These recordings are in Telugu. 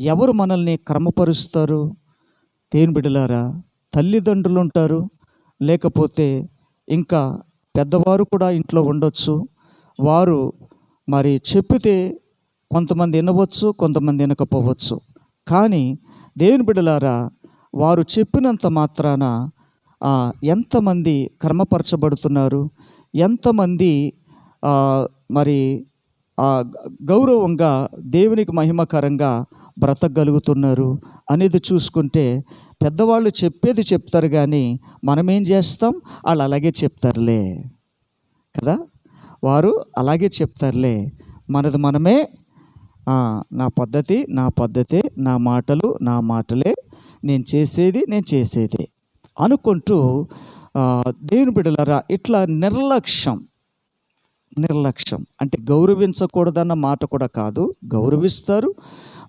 ఎవరు మనల్ని క్రమపరుస్తారు? తేను బిడ్డలారా తల్లిదండ్రులు ఉంటారు లేకపోతే ఇంకా పెద్దవారు కూడా ఇంట్లో ఉండొచ్చు. వారు మరి చెప్పితే కొంతమంది వినవచ్చు కొంతమంది వినకపోవచ్చు. కానీ దేవుని బిడ్డలారా వారు చెప్పినంత మాత్రాన ఎంతమంది క్రమపరచబడుతున్నారు? ఎంతమంది మరి ఆ, గౌరవంగా దేవునికి మహిమకరంగా బ్రతకగలుగుతున్నారు అనేది చూసుకుంటే పెద్దవాళ్ళు చెప్పేది చెప్తారు కానీ మనం ఏం చేస్తాం? వాళ్ళు అలాగే చెప్తారులే. కదా? వారు అలాగే చెప్తారులే. మనది మనమే. నా పద్ధతి నా పద్ధతే నా మాటలు నా మాటలే. నేను చేసేది నేను చేసేదే. అనుకుంటూ దేవుని బిడ్డలారా ఇట్లా నిర్లక్ష్యం. నిర్లక్ష్యం. అంటే గౌరవించకూడదన్న మాట కూడా కాదు. గౌరవిస్తారు.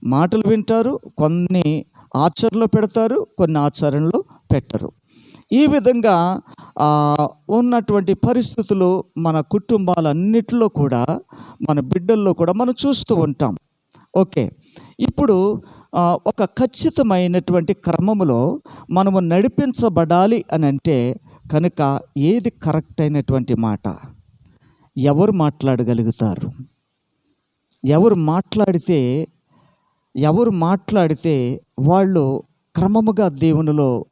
మాటలు వింటారు కొన్ని ఆచరణలో పెడతారు కొన్ని ఆచరణలో పెట్టరు. ఈ విధంగా ఉన్నటువంటి పరిస్థితులు మన కుటుంబాలన్నిటిలో కూడా మన బిడ్డల్లో కూడా మనం చూస్తూ ఉంటాం. ఓకే. ఇప్పుడు ఒక ఖచ్చితమైనటువంటి క్రమములో మనము నడిపించబడాలి అని అంటే కనుక ఏది కరెక్ట్ అయినటువంటి మాట? ఎవరు మాట్లాడగలుగుతారు? ఎవరు మాట్లాడితే ఎవరు మాట్లాడితే వాళ్ళు క్రమముగా దేవునిలో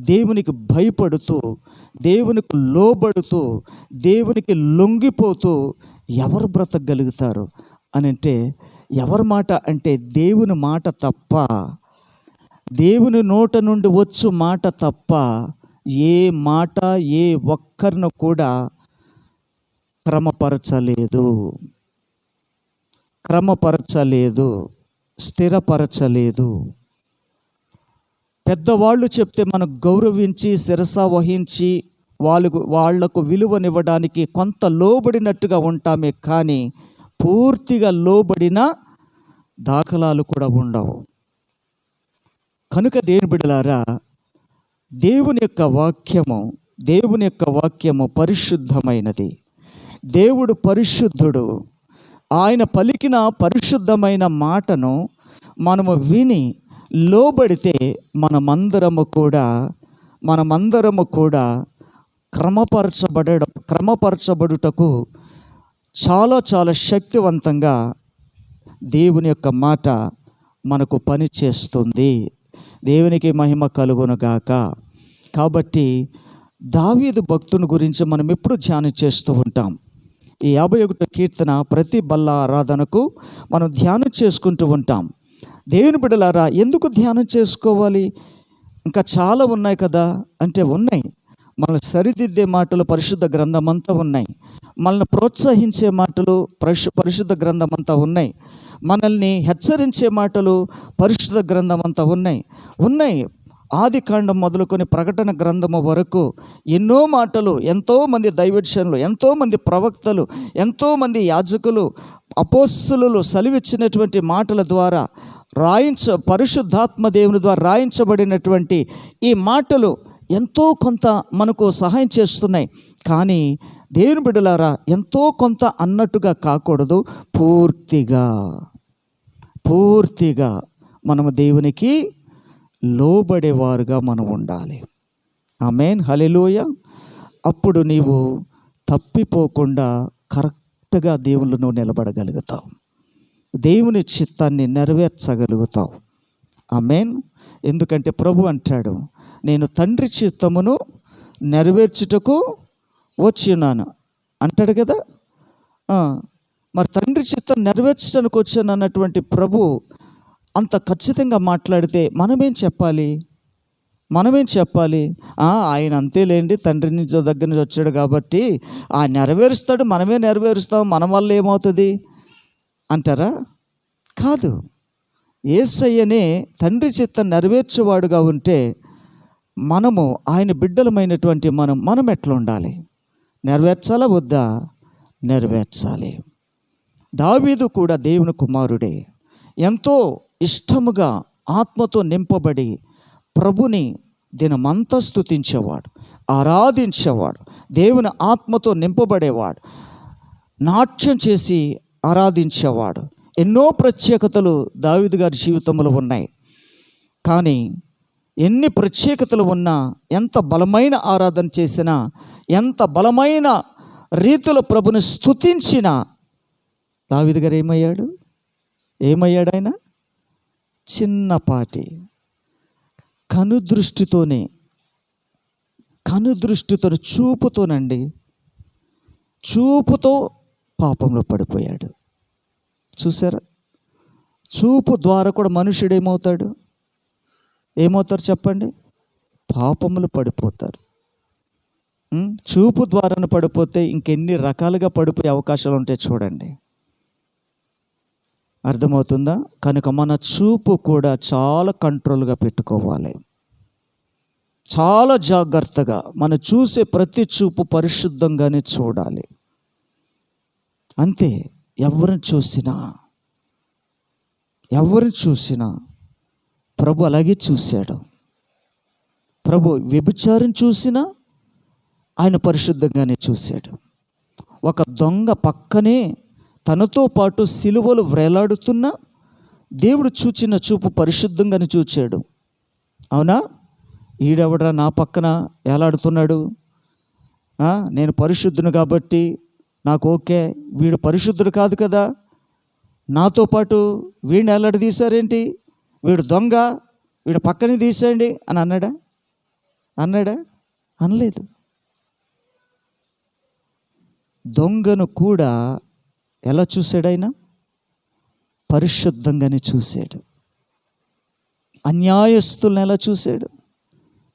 దేవునికి భయపడుతూ దేవునికి లోబడుతూ దేవునికి లొంగిపోతూ ఎవరు బ్రతకగలుగుతారు అని అంటే ఎవరి మాట అంటే దేవుని మాట తప్ప దేవుని నోట నుండి వచ్చు మాట తప్ప ఏ మాట ఏ ఒక్కరిని కూడా క్రమపరచలేదు. క్రమపరచలేదు. స్థిరపరచలేదు. పెద్దవాళ్ళు చెప్తే మనం గౌరవించి శిరస వహించి వాళ్ళకు వాళ్ళకు విలువనివ్వడానికి కొంత లోబడినట్టుగా ఉంటామే కానీ పూర్తిగా లోబడిన దాఖలాలు కూడా ఉండవు. కనుక దేని బిడలారా దేవుని యొక్క వాక్యము దేవుని యొక్క వాక్యము పరిశుద్ధమైనది. దేవుడు పరిశుద్ధుడు. ఆయన పలికిన పరిశుద్ధమైన మాటను మనము విని లోబడితే మనమందరము కూడా మనమందరము కూడా క్రమపరచబడ క్రమపరచబడుటకు చాలా చాలా శక్తివంతంగా దేవుని యొక్క మాట మనకు పని చేస్తుంది దేవునికి మహిమ కలుగునుగాక కాబట్టి దావీదు భక్తుని గురించి మనం ఎప్పుడు ధ్యానం చేస్తూ ఉంటాం. ఈ యాభై ఒకటో కీర్తన ప్రతి బల్ల ఆరాధనకు మనం ధ్యానం చేసుకుంటూ ఉంటాం. దేవుని బిడ్డలారా ఎందుకు ధ్యానం చేసుకోవాలి? ఇంకా చాలా ఉన్నాయి కదా? అంటే ఉన్నాయి. మనల్ని సరిదిద్దే మాటలు పరిశుద్ధ గ్రంథం అంతా ఉన్నాయి. మనల్ని ప్రోత్సహించే మాటలు పరిశు పరిశుద్ధ గ్రంథం అంతా ఉన్నాయి. మనల్ని హెచ్చరించే మాటలు పరిశుద్ధ గ్రంథం అంతా ఉన్నాయి. ఉన్నాయి. ఆది కాండం మొదలుకొని ప్రకటన గ్రంథము వరకు ఎన్నో మాటలు ఎంతోమంది దైవక్షన్లు ఎంతోమంది ప్రవక్తలు ఎంతోమంది యాజకులు అపోస్సులు సలివిచ్చినటువంటి మాటల ద్వారా రాయించ పరిశుద్ధాత్మ దేవుని ద్వారా రాయించబడినటువంటి ఈ మాటలు ఎంతో కొంత మనకు సహాయం చేస్తున్నాయి. కానీ దేవుని బిడ్డలారా ఎంతో కొంత అన్నట్టుగా కాకూడదు. పూర్తిగా పూర్తిగా మనము దేవునికి లోబడేవారుగా మనం ఉండాలి. ఆమెన్. హలిలోయ అప్పుడు నీవు తప్పిపోకుండా కరెక్ట్గా దేవుళ్ళు నువ్వు నిలబడగలుగుతావు. దేవుని చిత్తాన్ని నెరవేర్చగలుగుతావు. ఆమెన్. ఎందుకంటే ప్రభు అంటాడు నేను తండ్రి చిత్తమును నెరవేర్చుటకు వచ్చి ఉన్నాను అంటాడు కదా? మరి తండ్రి చిత్తం నెరవేర్చడానికి వచ్చాను అన్నటువంటి ప్రభు అంత ఖచ్చితంగా మాట్లాడితే మనమేం చెప్పాలి? మనమేం చెప్పాలి? ఆయన అంతేలేండి తండ్రి నుంచి దగ్గర నుంచి వచ్చాడు కాబట్టి ఆ నెరవేరుస్తాడు మనమే నెరవేరుస్తాం మన వల్ల ఏమవుతుంది? అంటారా? కాదు. ఏసయ్యనే తండ్రి చిత్తం నెరవేర్చేవాడుగా ఉంటే మనము ఆయన బిడ్డలమైనటువంటి మనం మనం ఎట్లా ఉండాలి? నెరవేర్చాలా వద్దా? నెరవేర్చాలి. దావీదు కూడా దేవుని కుమారుడే. ఎంతో ఇష్టముగా ఆత్మతో నింపబడి ప్రభుని దినమంతా స్తుతించేవాడు ఆరాధించేవాడు దేవుని ఆత్మతో నింపబడేవాడు నాట్యం చేసి ఆరాధించేవాడు. ఎన్నో ప్రత్యేకతలు దావిద్ గారి జీవితంలో ఉన్నాయి. కానీ ఎన్ని ప్రత్యేకతలు ఉన్నా ఎంత బలమైన ఆరాధన చేసినా ఎంత బలమైన రీతిలో ప్రభుని స్థుతించినా దావిద్ గారు ఏమయ్యాడు? ఏమయ్యాడు ఆయన? చిన్నపాటి కనుదృష్టితోనే కనుదృష్టితో చూపుతోనండి చూపుతో పాపంలో పడిపోయాడు. చూసారా చూపు ద్వారా కూడా మనుషుడు ఏమవుతాడు? ఏమవుతారు చెప్పండి? పాపములు పడిపోతారు. చూపు ద్వారాను పడిపోతే ఇంకెన్ని రకాలుగా పడిపోయే అవకాశాలు ఉంటాయి చూడండి. అర్థమవుతుందా? కనుక మన చూపు కూడా చాలా కంట్రోల్గా పెట్టుకోవాలి. చాలా జాగ్రత్తగా మనం చూసే ప్రతి చూపు పరిశుద్ధంగానే చూడాలి. అంతే ఎవరిని చూసినా ఎవరిని చూసినా ప్రభు అలాగే చూశాడు. ప్రభు వ్యభిచారం చూసినా ఆయన పరిశుద్ధంగానే చూశాడు. ఒక దొంగ పక్కనే తనతో పాటు సిలువలు వ్రేలాడుతున్నా దేవుడు చూచిన చూపు పరిశుద్ధంగాని చూచాడు. అవునా? ఈడెవడరా నా పక్కన ఏలాడుతున్నాడు నేను పరిశుద్ధుని కాబట్టి నాకు ఓకే వీడు పరిశుద్ధుడు కాదు కదా. నాతో పాటు వీడిని ఎలాడి తీశారేంటి? వీడు దొంగ వీడు పక్కనే తీసేయండి అని అన్నాడా? అన్నాడా? అనలేదు. దొంగను కూడా ఎలా చూశాడు ఆయన పరిశుద్ధంగానే చూశాడు. అన్యాయస్తులను ఎలా చూశాడు?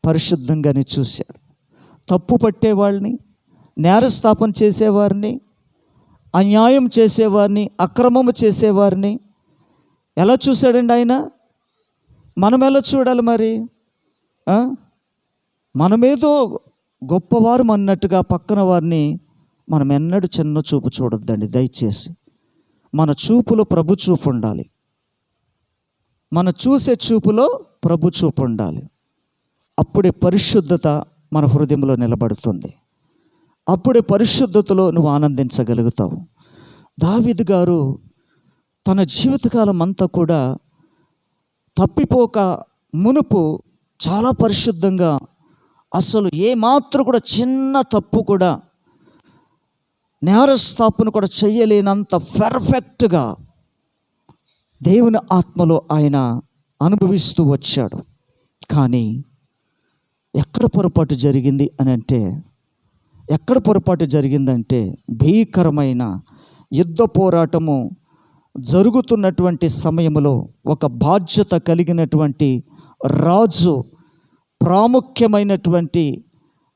పరిశుద్ధంగానే చూశాడు. తప్పు పట్టేవాళ్ళని నేరస్థాపన చేసేవారిని అన్యాయం చేసేవారిని అక్రమము చేసేవారిని ఎలా చూశాడండి ఆయన? మనం ఎలా చూడాలి మరి? మనమేదో గొప్పవారు అన్నట్టుగా పక్కన వారిని మనం ఎన్నడూ చిన్న చూపు చూడొద్దండి దయచేసి. మన చూపులో ప్రభు చూపు ఉండాలి. మన చూసే చూపులో ప్రభు చూపు ఉండాలి. అప్పుడే పరిశుద్ధత మన హృదయంలో నిలబడుతుంది. అప్పుడే పరిశుద్ధతలో నువ్వు ఆనందించగలుగుతావు. దావిద్ గారు తన జీవితకాలం అంతా కూడా తప్పిపోక మునుపు చాలా పరిశుద్ధంగా అసలు ఏమాత్రం కూడా చిన్న తప్పు కూడా నేరస్థాపన కూడా చేయలేనంత పెర్ఫెక్ట్గా దేవుని ఆత్మలో ఆయన అనుభవిస్తూ వచ్చాడు. కానీ ఎక్కడ పొరపాటు జరిగింది అని అంటే ఎక్కడ పొరపాటు జరిగిందంటే భీకరమైన యుద్ధ పోరాటము జరుగుతున్నటువంటి సమయంలో ఒక బాధ్యత కలిగినటువంటి రాజు ప్రాముఖ్యమైనటువంటి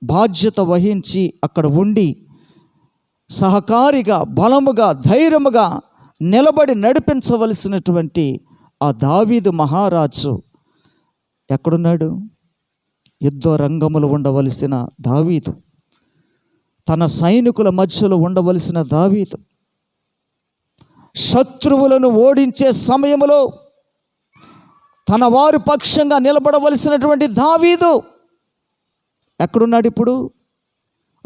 బాధ్యత వహించి అక్కడ ఉండి సహకారిగా బలముగా ధైర్యముగా నిలబడి నడిపించవలసినటువంటి ఆ దావీదు మహారాజు ఎక్కడున్నాడు? యుద్ధ రంగములు ఉండవలసిన దావీదు. తన సైనికుల మధ్యలో ఉండవలసిన దావీదు. శత్రువులను ఓడించే సమయంలో తన వారి పక్షంగా నిలబడవలసినటువంటి దావీదు ఎక్కడున్నాడు ఇప్పుడు?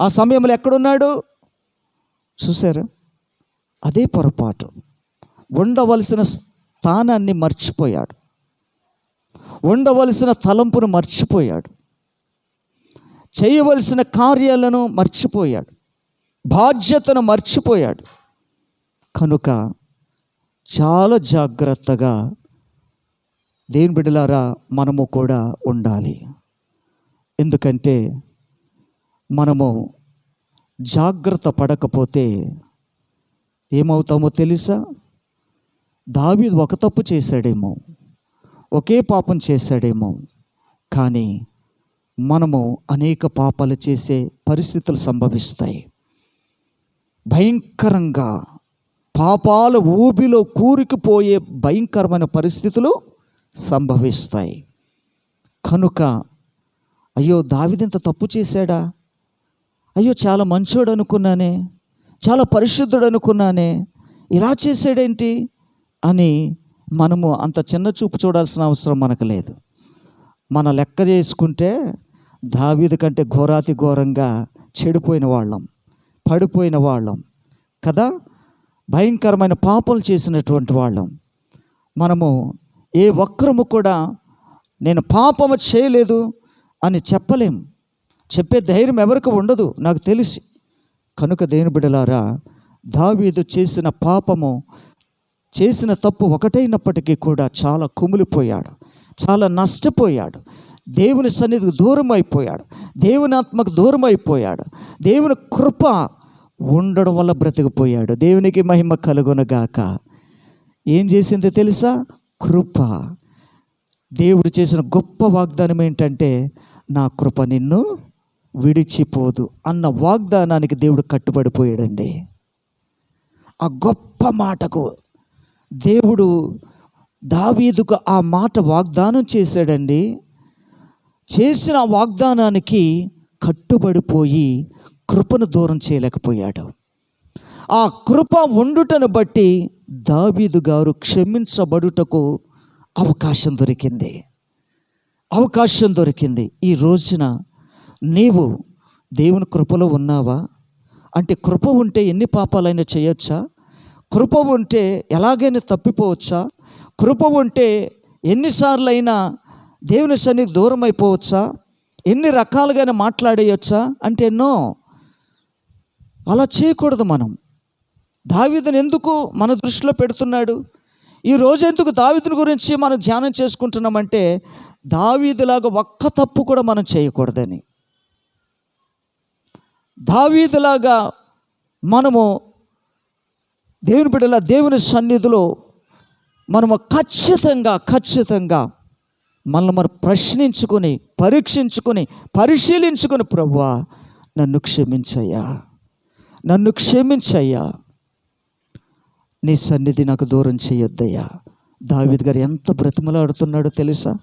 ఆ సమయంలో ఎక్కడున్నాడు? చూసారా అదే పొరపాటు. ఉండవలసిన స్థానాన్ని మర్చిపోయాడు. ఉండవలసిన తలంపును మర్చిపోయాడు. చేయవలసిన కార్యాలను మర్చిపోయాడు. బాధ్యతను మర్చిపోయాడు. కనుక చాలా జాగ్రత్తగా దేని బిడ్డలారా మనము కూడా ఉండాలి. ఎందుకంటే మనము జాగ్రత్త పడకపోతే ఏమవుతామో తెలుసా? దావి ఒక తప్పు చేశాడేమో ఒకే పాపం చేశాడేమో కానీ మనము అనేక పాపాలు చేసే పరిస్థితులు సంభవిస్తాయి. భయంకరంగా పాపాల ఊబిలో కూరుకుపోయే భయంకరమైన పరిస్థితులు సంభవిస్తాయి. కనుక అయ్యో దావిదింత తప్పు చేశాడా? అయ్యో చాలా మంచోడు అనుకున్నానే చాలా పరిశుద్ధుడు అనుకున్నానే ఇలా చేసాడేంటి అని మనము అంత చిన్న చూపు చూడాల్సిన అవసరం మనకు లేదు. మన లెక్క చేసుకుంటే దావీదు కంటే ఘోరాతి ఘోరంగా చెడిపోయిన వాళ్ళం పడిపోయిన వాళ్ళం కదా? భయంకరమైన పాపాలు చేసినటువంటి వాళ్ళం. మనము ఏ ఒక్కరము కూడా నేను పాపము చేయలేదు అని చెప్పలేం. చెప్పే ధైర్యం ఎవరికి ఉండదు? నాకు తెలిసి. కనుక దేని బిడలారా దావీదు చేసిన పాపము చేసిన తప్పు ఒకటైనప్పటికీ కూడా చాలా కుమిలిపోయాడు. చాలా నష్టపోయాడు. దేవుని సన్నిధికి దూరం అయిపోయాడు దేవుని ఆత్మకు దూరం అయిపోయాడు దేవుని కృప ఉండడం వల్ల బ్రతికిపోయాడు. దేవునికి మహిమ కలుగునగాక. ఏం చేసింది తెలుసా? కృప. దేవుడు చేసిన గొప్ప వాగ్దానం ఏంటంటే నా కృప నిన్ను విడిచిపోదు అన్న వాగ్దానానికి దేవుడు కట్టుబడిపోయాడండి. ఆ గొప్ప మాటకు దేవుడు దావీదుకు ఆ మాట వాగ్దానం చేశాడండి. చేసిన వాగ్దానానికి కట్టుబడిపోయి కృపను దూరం చేయలేకపోయాడు. ఆ కృప ఉండుటను బట్టి దావీదు గారు క్షమించబడుటకు అవకాశం దొరికింది. అవకాశం దొరికింది. ఈ రోజున నీవు దేవుని కృపలో ఉన్నావా? అంటే కృప ఉంటే ఎన్ని పాపాలైనా చేయొచ్చా? కృప ఉంటే ఎలాగైనా తప్పిపోవచ్చా? కృప ఉంటే ఎన్నిసార్లైనా దేవుని సన్నిధి దూరం అయిపోవచ్చా ఎన్ని రకాలుగానే మాట్లాడేయచ్చా? అంటే ఎన్నో అలా చేయకూడదు మనం. దావీదుని ఎందుకు మన దృష్టిలో పెడుతున్నాడు? ఈ రోజు ఎందుకు దావీదుని గురించి మనం ధ్యానం చేసుకుంటున్నామంటే దావీదులాగా ఒక్క తప్పు కూడా మనం చేయకూడదని. దావీదులాగా మనము దేవుని బిడ్డల దేవుని సన్నిధిలో మనము ఖచ్చితంగా ఖచ్చితంగా మనల్ని మనం ప్రశ్నించుకొని పరీక్షించుకొని పరిశీలించుకొని ప్రభువా నన్ను క్షమించయ్యా. నన్ను క్షమించయ్యా. నీ సన్నిధి నాకు దూరం చేయొద్దయ్యా. దావీద్ గారు ఎంత బ్రతిమలాడుతున్నాడో తెలుసా?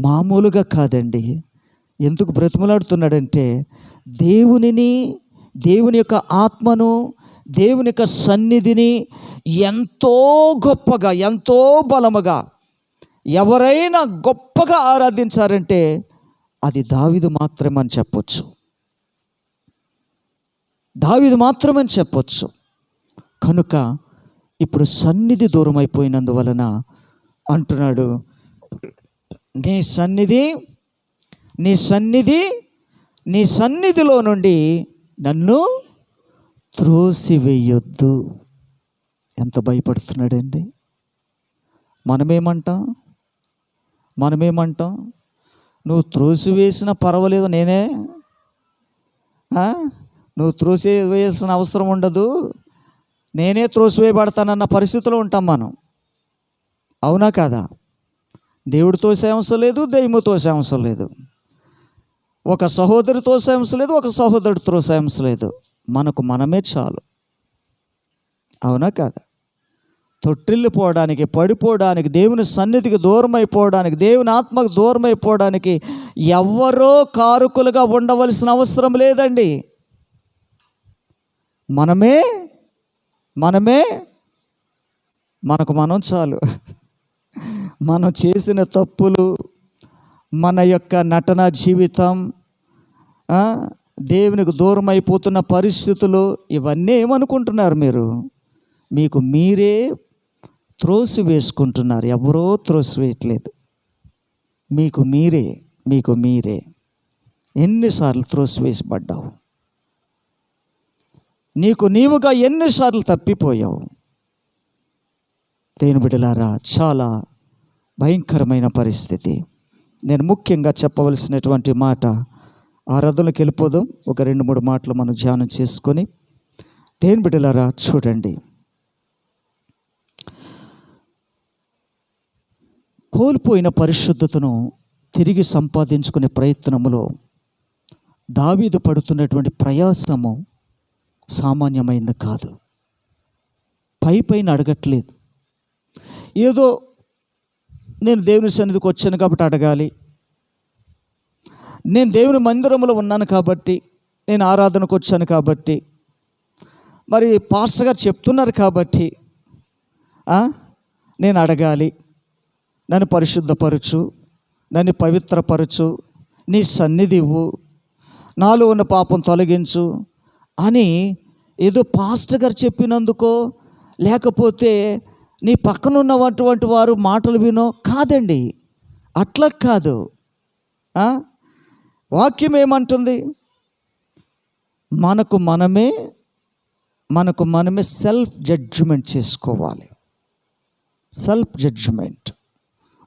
మామూలుగా కాదండి. ఎందుకు బ్రతిమలాడుతున్నాడంటే దేవునిని దేవుని యొక్క ఆత్మను దేవుని యొక్క సన్నిధిని ఎంతో గొప్పగా ఎంతో బలముగా ఎవరైనా గొప్పగా ఆరాధించారంటే అది దావిదు మాత్రమే అని చెప్పొచ్చు. దావిదు మాత్రమే అని చెప్పొచ్చు. కనుక ఇప్పుడు సన్నిధి దూరం అయిపోయినందువలన అంటున్నాడు నీ సన్నిధి నీ సన్నిధి నీ సన్నిధిలో నుండి నన్ను త్రోసివేయొద్దు. ఎంత భయపడుతున్నాడండి. మనమేమంటాం? మనమేమంటాం? నువ్వు త్రోసివేసినా పర్వాలేదు నేనే. నువ్వు త్రోసి వేయాల్సిన అవసరం ఉండదు. నేనే త్రోసివేయబడతానన్న పరిస్థితిలో ఉంటాం మనం. అవునా కాదా? దేవుడు తోసే అవసరం లేదు దెయ్యము తోసే అవసరం లేదు. ఒక సహోదరి తోసే లేదు ఒక సహోదరుడు తోసే లేదు. మనకు మనమే చాలు. అవునా కాదా? తొట్టిల్లిపోవడానికి పడిపోవడానికి దేవుని సన్నిధికి దూరం అయిపోవడానికి దేవుని ఆత్మకు దూరం అయిపోవడానికి ఎవరో కారుకులుగా ఉండవలసిన అవసరం లేదండి. మనమే మనమే మనకు మనం చాలు. మనం చేసిన తప్పులు మన యొక్క నటన జీవితం దేవునికి దూరం అయిపోతున్న పరిస్థితులు ఇవన్నీ ఏమనుకుంటున్నారు మీరు? మీకు మీరే త్రోసి వేసుకుంటున్నారు ఎవరో త్రోసి వేయట్లేదు మీకు మీరే మీకు మీరే. ఎన్నిసార్లు త్రోసి వేసిపడ్డావు నీకు నీవుగా ఎన్నిసార్లు తప్పిపోయావు? దేని బిడ్డలారా చాలా భయంకరమైన పరిస్థితి. నేను ముఖ్యంగా చెప్పవలసినటువంటి మాట ఆరాధనలకు వెళ్ళిపోదాం. ఒక రెండు మూడు మాటలు మనం ధ్యానం చేసుకొని దేని బిడ్డలారా చూడండి. కోల్పోయిన పరిశుద్ధతను తిరిగి సంపాదించుకునే ప్రయత్నములో దావీదు పడుతున్నటువంటి ప్రయాసము సామాన్యమైంది కాదు. పై పైన అడగట్లేదు. ఏదో నేను దేవుని సన్నిధికి వచ్చాను కాబట్టి అడగాలి. నేను దేవుని మందిరంలో ఉన్నాను కాబట్టి నేను ఆరాధనకు వచ్చాను కాబట్టి మరి పాస్టర్ గారు చెప్తున్నారు కాబట్టి నేను అడగాలి. నన్ను పరిశుద్ధపరచు నన్ను పవిత్రపరచు నీ సన్నిధి ఇవ్వు నాలో ఉన్న పాపం తొలగించు అని ఏదో పాస్టర్ గారు చెప్పినందుకో లేకపోతే నీ పక్కన ఉన్నటువంటి వారు మాటలు వినో కాదండి. అట్లా కాదు. వాక్యం ఏమంటుంది? మనకు మనమే మనకు మనమే సెల్ఫ్ జడ్జిమెంట్ చేసుకోవాలి. సెల్ఫ్ జడ్జిమెంట్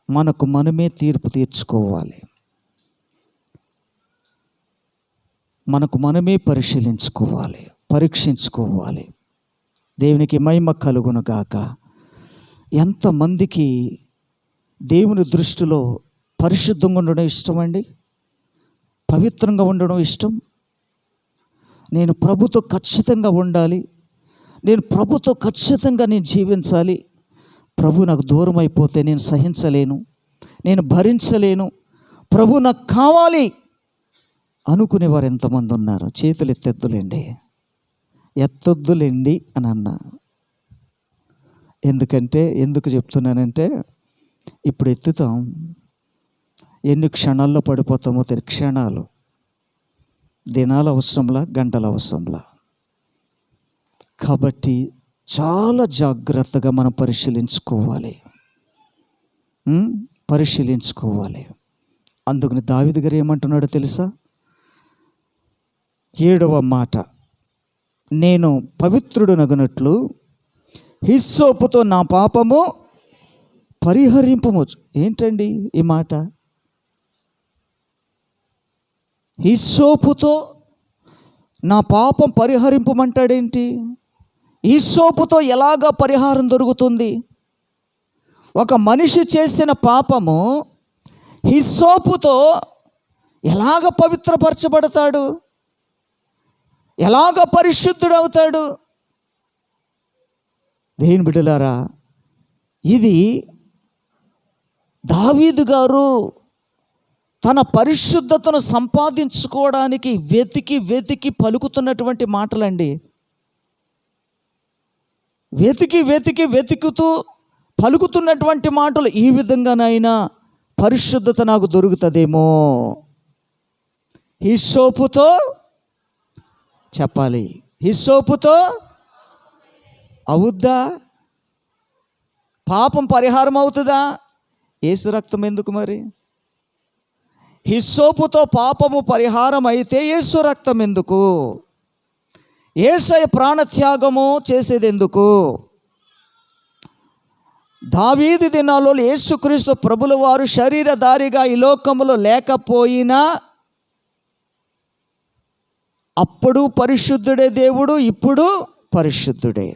మనకు మనమే తీర్పు తీర్చుకోవాలి. మనకు మనమే పరిశీలించుకోవాలి పరీక్షించుకోవాలి. దేవునికి మహిమ కలుగును గాక. ఎంతమందికి దేవుని దృష్టిలో పరిశుద్ధంగా ఉండడం ఇష్టమండి? పవిత్రంగా ఉండడం ఇష్టం? నేను ప్రభుతో ఖచ్చితంగా ఉండాలి. నేను ప్రభుతో ఖచ్చితంగా నేను జీవించాలి. ప్రభు నాకు దూరం అయిపోతే నేను సహించలేను. నేను భరించలేను. ప్రభు నాకు కావాలి అనుకునేవారు ఎంతమంది ఉన్నారు? చేతులు ఎత్తెద్దులేండి ఎత్తొద్దులేండి అని అన్నా. ఎందుకంటే ఎందుకు చెప్తున్నానంటే ఇప్పుడు ఎత్తుతాం. ఎన్ని క్షణాల్లో పడిపోతామో తెలియ క్షణాలు. దినాల అవసరంలా గంటల అవసరంలా. కాబట్టి చాలా జాగ్రత్తగా మనం పరిశీలించుకోవాలి. పరిశీలించుకోవాలి. అందుకని దావిది గారు ఏమంటున్నాడో తెలుసా? ఏడవ మాట. నేను పవిత్రుడు నగునట్లు హిస్సోపుతో నా పాపము పరిహరింపము ఏంటండి ఈ మాట? హిస్సోపుతో నా పాపం పరిహరింపమంటాడేంటి? హిస్సోపుతో ఎలాగ పరిహారం దొరుకుతుంది? ఒక మనిషి చేసిన పాపము హిస్సోపుతో ఎలాగ పవిత్రపరచబడతాడు? ఎలాగ పరిశుద్ధుడవుతాడు? దేని బిడ్డలారా ఇది దావీదు గారు తన పరిశుద్ధతను సంపాదించుకోవడానికి వెతికి వెతికి పలుకుతున్నటువంటి మాటలండి. వెతికి వెతికి వెతుకుతూ పలుకుతున్నటువంటి మాటలు ఈ విధంగానైనా పరిశుద్ధత నాకు దొరుకుతుందేమో. హిస్సోపుతో చెప్పాలి. హిస్సోపుతో అవుద్దా? పాపం పరిహారం అవుతుందా? ఏసు రక్తం ఎందుకు మరి? హిస్సోపుతో పాపము పరిహారం అయితే యేసు రక్తం ఎందుకు? ఏసయ ప్రాణత్యాగము చేసేది ఎందుకు దావీది దినాల్లో యేసుక్రీస్తు ప్రభుల వారు శరీరధారిగా ఈ లోకములో లేకపోయినా అప్పుడు పరిశుద్ధుడే దేవుడు ఇప్పుడు పరిశుద్ధుడే.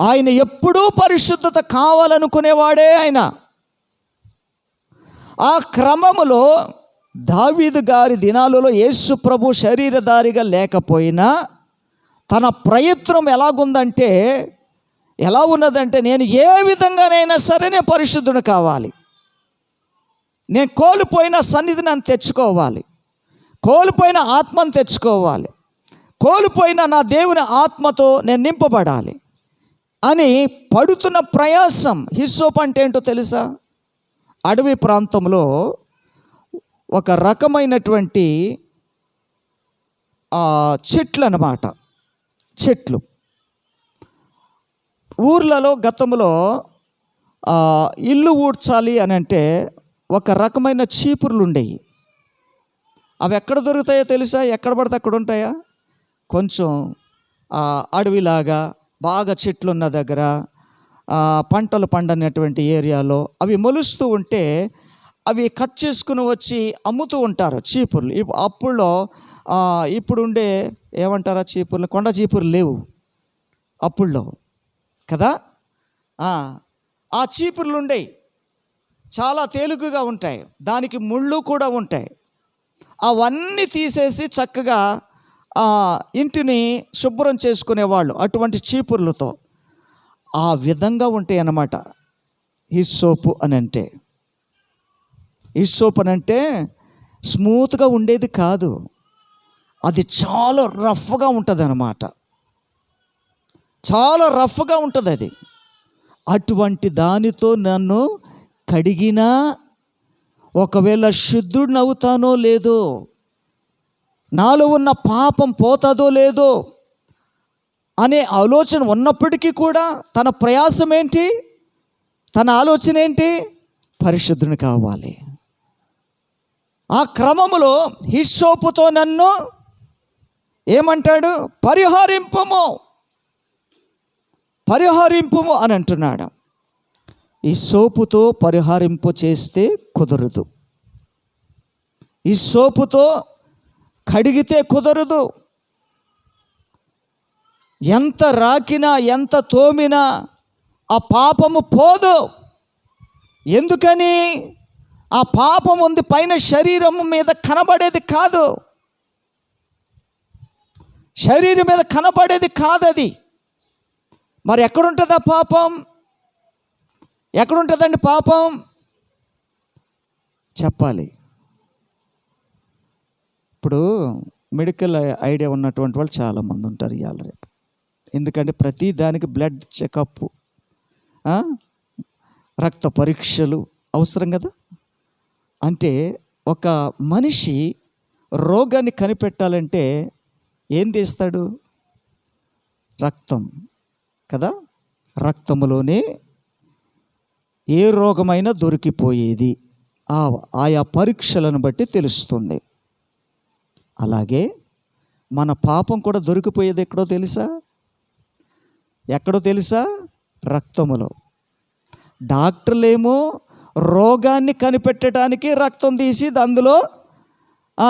ఆయన ఎప్పుడూ పరిశుద్ధత కావాలనుకునేవాడే ఆయన. ఆ క్రమములో దావీదు గారి దినాలలో యేసు ప్రభు శరీరధారిగా లేకపోయినా తన ప్రయత్నం ఎలాగుందంటే ఎలా ఉన్నదంటే నేను ఏ విధంగానైనా సరే నేను పరిశుద్ధుడు కావాలి. నేను కోల్పోయిన సన్నిధిని నన్ను తెచ్చుకోవాలి. కోల్పోయిన ఆత్మను తెచ్చుకోవాలి. కోల్పోయిన నా దేవుని ఆత్మతో నేను నింపబడాలి. అని పడుతున్న ప్రయాసం హిస్సోప్ అంటే ఏంటో తెలుసా? అడవి ప్రాంతంలో ఒక రకమైనటువంటి చెట్లు అన్నమాట చెట్లు. ఊర్లలో గతంలో ఇల్లు ఊడ్చాలి అని అంటే ఒక రకమైన చీపుర్లు ఉండేవి అవి ఎక్కడ దొరుకుతాయో తెలుసా? ఎక్కడ పడితే అక్కడ ఉంటాయా? కొంచెం అడవిలాగా బాగా చెట్లు ఉన్న దగ్గర పంటలు పండనటువంటి ఏరియాలో అవి మొలుస్తూ ఉంటే అవి కట్ చేసుకుని వచ్చి అమ్ముతూ ఉంటారు చీపుర్లు. అప్పుల్లో ఇప్పుడుండే ఇప్పుడు ఉండే ఏమంటారా చీపుర్లు? కొండ చీపుర్లు లేవు అప్పుల్లో కదా? ఆ, ఆ చీపుర్లు ఉండేవి చాలా తేలికగా ఉంటాయి. దానికి ముళ్ళు కూడా ఉంటాయి. అవన్నీ తీసేసి చక్కగా ఆ, ఇంటిని శుభ్రం చేసుకునేవాళ్ళు అటువంటి చీపుర్లతో. ఆ విధంగా ఉంటాయి అన్నమాట హిస్సోపు అని అంటే హిస్సోప్ అని అంటే స్మూత్గా ఉండేది కాదు. అది చాలా రఫ్గా ఉంటుంది అన్నమాట చాలా రఫ్గా ఉంటుంది అది. అటువంటి దానితో నన్ను కడిగినా ఒకవేళ శుద్ధుడిని అవుతానో లేదో నాలో ఉన్న పాపం పోతుందో లేదో అనే ఆలోచన ఉన్నప్పటికీ కూడా తన ప్రయాసం ఏంటి? తన ఆలోచన ఏంటి? పరిశుద్ధుని కావాలి. ఆ క్రమములో హిస్సోపుతో నన్ను ఏమంటాడు? పరిహరింపము. పరిహరింపము అని అంటున్నాడు. ఈ సోపుతో పరిహరింపు చేస్తే కుదరదు. ఈ సోపుతో కడిగితే కుదరదు. ఎంత రాకినా ఎంత తోమినా ఆ పాపము పోదు. ఎందుకని? ఆ పాపం ఉంది పైన శరీరము మీద కనబడేది కాదు. శరీరం మీద కనబడేది కాదది. మరి ఎక్కడుంటుంది ఆ పాపం? ఎక్కడుంటుందండి పాపం? చెప్పాలి. ఇప్పుడు మెడికల్ ఐడియా ఉన్నటువంటి వాళ్ళు చాలామంది ఉంటారు ఇవాళ రేపు. ఎందుకంటే ప్రతి దానికి బ్లడ్ చెకప్ రక్త పరీక్షలు అవసరం కదా? అంటే ఒక మనిషి రోగాన్ని కనిపెట్టాలంటే ఏం తీస్తాడు రక్తం కదా? రక్తంలోనే ఏ రోగమైనా దొరికిపోయేది. ఆ ఆయా పరీక్షలను బట్టి తెలుస్తుంది. అలాగే మన పాపం కూడా దొరికిపోయేది ఎక్కడో తెలుసా? ఎక్కడో తెలుసా? రక్తములో. డాక్టర్లేమో రోగాన్ని కనిపెట్టడానికి రక్తం తీసి అందులో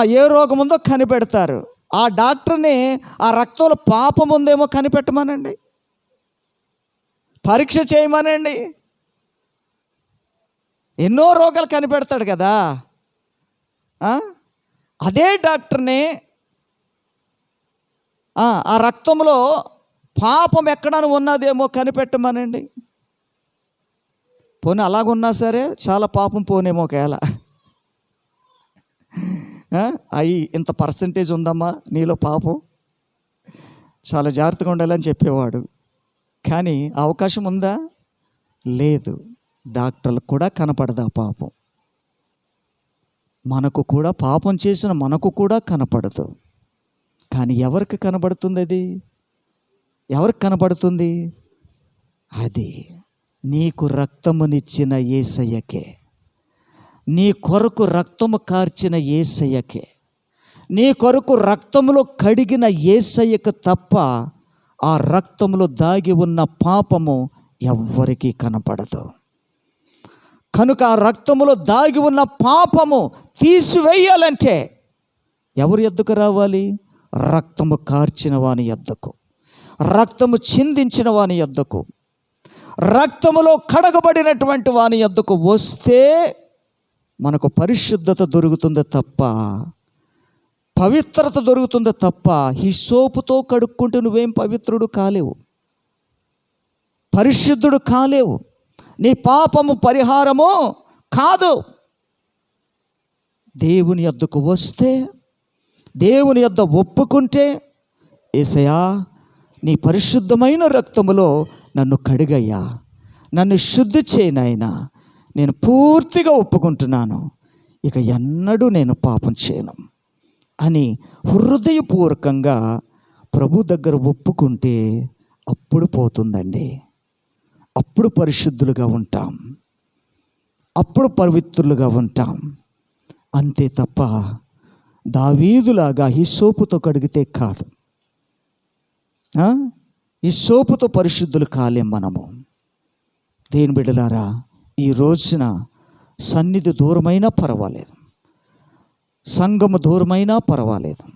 ఏ రోగం ఉందో కనిపెడతారు. ఆ డాక్టర్ని ఆ రక్తంలో పాపం ఉందేమో కనిపెట్టమనండి. పరీక్ష చేయమనండి. ఎన్నో రోగాలు కనిపెడతాడు కదా. అదే డాక్టర్ని ఆ, రక్తంలో పాపం ఎక్కడైనా ఉన్నదేమో కనిపెట్టమనండి. పోనీ అలాగున్నా సరే చాలా పాపం పోనేమో ఒకవేళ. అయ్యి ఇంత పర్సంటేజ్ ఉందమ్మా నీలో పాపం. చాలా జాగ్రత్తగా ఉండాలని చెప్పేవాడు. కానీ అవకాశం ఉందా? లేదు. డాక్టర్లకు కూడా కనపడదా పాపం. మనకు కూడా పాపం చేసిన మనకు కూడా కనపడదు. కానీ ఎవరికి కనబడుతుంది అది? ఎవరికి కనబడుతుంది? అది నీకు రక్తమునిచ్చిన ఏసయ్యకే. నీ కొరకు రక్తము కార్చిన ఏసయ్యకే. నీ కొరకు రక్తములో కడిగిన ఏసయ్యకు తప్ప ఆ రక్తములో దాగి ఉన్న పాపము ఎవ్వరికీ కనపడదు. కనుక ఆ రక్తములో దాగి ఉన్న పాపము తీసివేయాలంటే ఎవరి ఎద్దుకు రావాలి? రక్తము కార్చిన వాని ఎద్దకు. రక్తము చిందించిన వాని ఎద్దకు. రక్తములో కడగబడినటువంటి వాని ఎద్దకు వస్తే మనకు పరిశుద్ధత దొరుకుతుంది తప్ప పవిత్రత దొరుకుతుంది తప్ప ఈ సోపుతో కడుక్కుంటే నువ్వేం పవిత్రుడు కాలేవు. పరిశుద్ధుడు కాలేవు. నీ పాపము పరిహారము కాదు. దేవుని యొద్దకు వస్తే దేవుని యొద్ద ఒప్పుకుంటే ఏసయా నీ పరిశుద్ధమైన రక్తములో నన్ను కడిగయ్యా. నన్ను శుద్ధి చేయనైనా నేను పూర్తిగా ఒప్పుకుంటున్నాను. ఇక ఎన్నడూ నేను పాపం చేయను అని హృదయపూర్వకంగా ప్రభు దగ్గర ఒప్పుకుంటే అప్పుడు పోతుందండి. అప్పుడు పరిశుద్ధులుగా ఉంటాం. అప్పుడు పవిత్రులుగా ఉంటాం. అంతే తప్ప దావీదులాగా ఈ సోపుతో కడిగితే కాదు. ఈ సోపుతో పరిశుద్ధులు కాలేం మనము. దేని బిడ్డలారా ఈ రోజున సన్నిధి దూరమైనా పర్వాలేదు. సంఘము దూరమైనా పర్వాలేదు.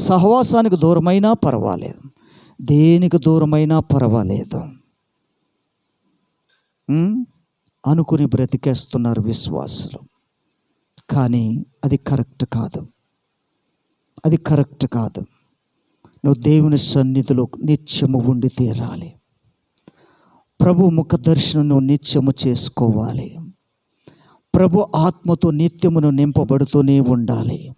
సహవాసానికి దూరమైనా పర్వాలేదు. దేనికి దూరమైనా పర్వాలేదు. అనుకుని బ్రతికేస్తున్నారు విశ్వాసులు. కానీ అది కరెక్ట్ కాదు. అది కరెక్ట్ కాదు. నువ్వు దేవుని సన్నిధిలో నిత్యము ఉండి తీరాలి. ప్రభు ముఖ దర్శనం నువ్వు నిత్యము చేసుకోవాలి. ప్రభు ఆత్మతో నిత్యమును నింపబడుతూనే ఉండాలి.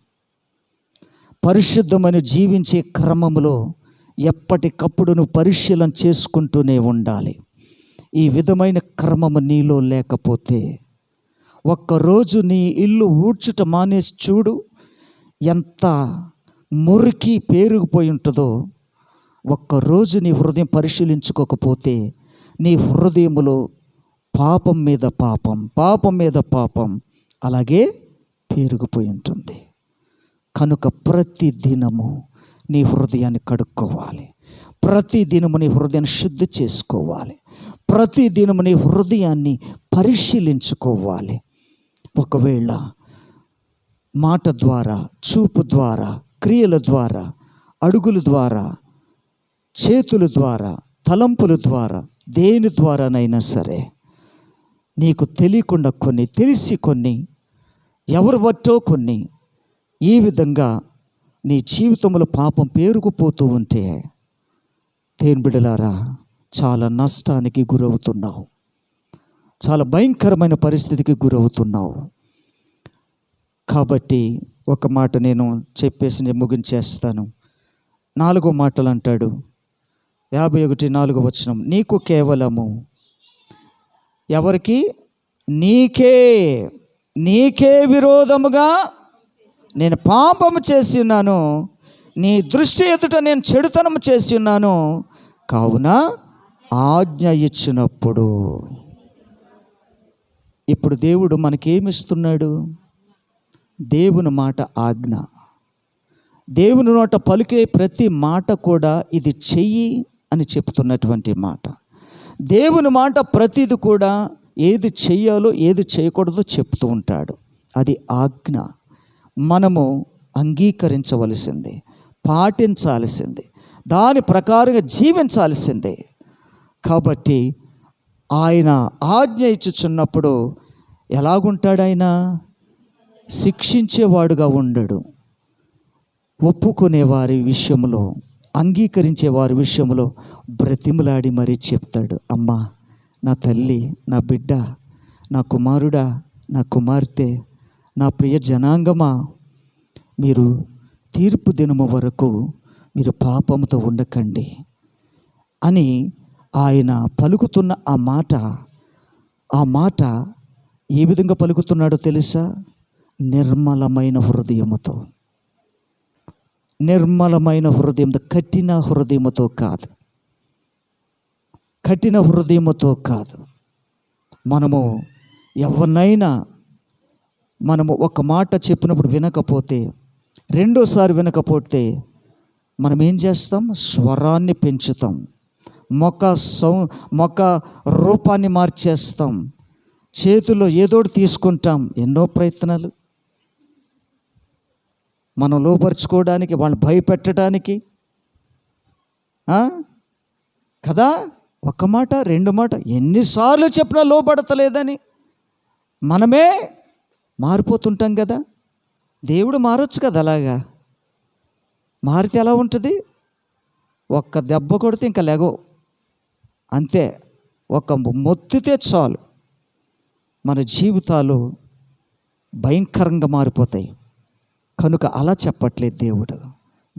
పరిశుద్ధమని జీవించే క్రమములో ఎప్పటికప్పుడు నువ్వు పరిశీలన చేసుకుంటూనే ఉండాలి. ఈ విధమైన క్రమము నీలో లేకపోతే ఒక్కరోజు నీ ఇల్లు ఊడ్చుట మానేసి చూడు ఎంత మురికి పేరుకుపోయి ఉంటుందో. ఒక్కరోజు నీ హృదయం పరిశీలించుకోకపోతే నీ హృదయములో పాపం మీద పాపం పాపం మీద పాపం అలాగే పేరుకుపోయి ఉంటుంది. కనుక ప్రతి దినము నీ హృదయాన్ని కడుక్కోవాలి. ప్రతి దినము నీ హృదయాన్ని శుద్ధి చేసుకోవాలి. ప్రతి దినము నీ హృదయాన్ని పరిశీలించుకోవాలి. ఒకవేళ మాట ద్వారా చూపు ద్వారా క్రియల ద్వారా అడుగుల ద్వారా చేతుల ద్వారా తలంపుల ద్వారా దేని ద్వారానైనా సరే నీకు తెలియకుండా కొన్ని తెలిసి కొన్ని ఎవరు బట్టో కొన్ని ఈ విధంగా నీ జీవితంలో పాపం పేరుకుపోతూ ఉంటే తేను బిడలారా చాలా నష్టానికి గురవుతున్నావు. చాలా భయంకరమైన పరిస్థితికి గురవుతున్నావు. కాబట్టి ఒక మాట నేను చెప్పేసి నేను ముగించేస్తాను. నాలుగో మాటలు అంటాడు. యాభై ఒకటి నాలుగో వచనం. నీకు కేవలము ఎవరికి? నీకే నీకే విరోధముగా నేను పాపము చేసి ఉన్నాను. నీ దృష్టి ఎదుట నేను చెడుతనము చేసి ఉన్నాను. కావున ఆజ్ఞ ఇచ్చినప్పుడు. ఇప్పుడు దేవుడు మనకేమిస్తున్నాడు? దేవుని మాట ఆజ్ఞ. దేవుని నోట పలికే ప్రతి మాట కూడా ఇది చెయ్యి అని చెప్తున్నటువంటి మాట. దేవుని మాట ప్రతిది కూడా ఏది చెయ్యాలో ఏది చేయకూడదో చెప్తూ ఉంటాడు. అది ఆజ్ఞ. మనము అంగీకరించవలసింది పాటించాల్సింది దాని ప్రకారంగా జీవించాల్సిందే. కాబట్టి ఆయన ఆజ్ఞ ఇచ్చుచున్నప్పుడు ఎలాగుంటాడు ఆయన శిక్షించేవాడుగా ఉండడు. ఒప్పుకునే వారి విషయంలో అంగీకరించే వారి విషయంలో బ్రతిమలాడి మరీ చెప్తాడు. అమ్మా నా తల్లి నా బిడ్డ నా కుమారుడా నా కుమార్తె నా ప్రియ జనాంగమా మీరు తీర్పు దినము వరకు మీరు పాపముతో ఉండకండి అని ఆయన పలుకుతున్న ఆ మాట ఆ మాట ఏ విధంగా పలుకుతున్నాడో తెలుసా? నిర్మలమైన హృదయముతో. నిర్మలమైన హృదయంతో కఠిన హృదయముతో కాదు. కఠిన హృదయముతో కాదు. మనము ఎవరినైనా మనము ఒక మాట చెప్పినప్పుడు వినకపోతే రెండోసారి వినకపోతే మనం ఏం చేస్తాం? స్వరాన్ని పెంచుతాం. మొక్క సౌ మొక్క రూపాన్ని మార్చేస్తాం. చేతుల్లో ఏదోటి తీసుకుంటాం. ఎన్నో ప్రయత్నాలు. మనం లోపరుచుకోవడానికి వాళ్ళు భయపెట్టడానికి. కదా? ఒక మాట రెండు మాట ఎన్నిసార్లు చెప్పినా లోపడతలేదని మనమే మారిపోతుంటాం కదా. దేవుడు మారొచ్చు కదా అలాగా? మారితే ఎలా ఉంటుంది? ఒక్క దెబ్బ కొడితే ఇంకా లెగో అంతే ఒక మొత్తితే చాలు. మన జీవితాలు భయంకరంగా మారిపోతాయి. కనుక అలా చెప్పట్లేదు దేవుడు.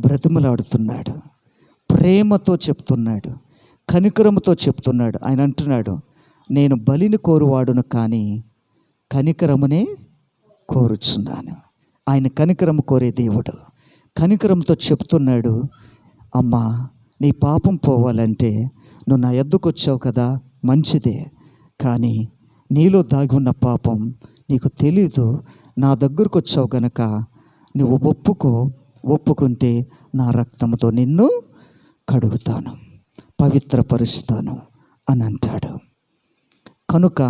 బ్రతిమలాడుతున్నాడు. ప్రేమతో చెప్తున్నాడు. కనికరముతో చెప్తున్నాడు. ఆయన అంటున్నాడు నేను బలిని కోరువాడును కానీ కనికరమునే కోరుచున్నాను. ఆయన కనికరము కోరే దేవుడు. కనికరంతో చెప్తున్నాడు అమ్మా నీ పాపం పోవాలంటే నువ్వు నా ఎద్దుకు వచ్చావు కదా మంచిదే. కానీ నీలో దాగి ఉన్న పాపం నీకు తెలీదు. నా దగ్గరకు వచ్చావు గనక నువ్వు ఒప్పుకో ఒప్పుకుంటే నా రక్తంతో నిన్ను కడుగుతాను పవిత్రపరుస్తాను అని అంటాడు. కనుక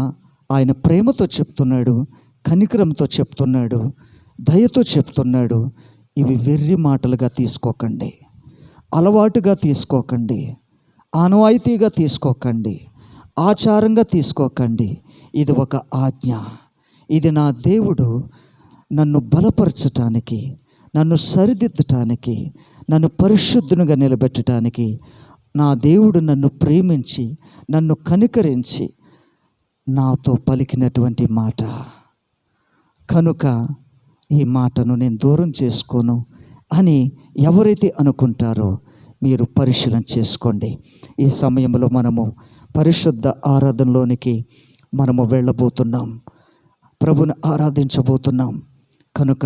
ఆయన ప్రేమతో చెప్తున్నాడు కనికరంతో చెప్తున్నాడు దయతో చెప్తున్నాడు. ఇవి వెర్రి మాటలుగా తీసుకోకండి అలవాటుగా తీసుకోకండి. ఆనవాయితీగా తీసుకోకండి ఆచారంగా తీసుకోకండి. ఇది ఒక ఆజ్ఞ. ఇది నా దేవుడు నన్ను బలపరచటానికి నన్ను సరిదిద్దటానికి నన్ను పరిశుద్ధునిగా నిలబెట్టడానికి నా దేవుడు నన్ను ప్రేమించి నన్ను కనికరించి నాతో పలికినటువంటి మాట. కనుక ఈ మాటను నేను దూరం చేసుకోను అని ఎవరైతే అనుకుంటారో మీరు పరిశీలన చేసుకోండి. ఈ సమయంలో మనము పరిశుద్ధ ఆరాధనలోనికి మనము వెళ్ళబోతున్నాం. ప్రభుని ఆరాధించబోతున్నాం. కనుక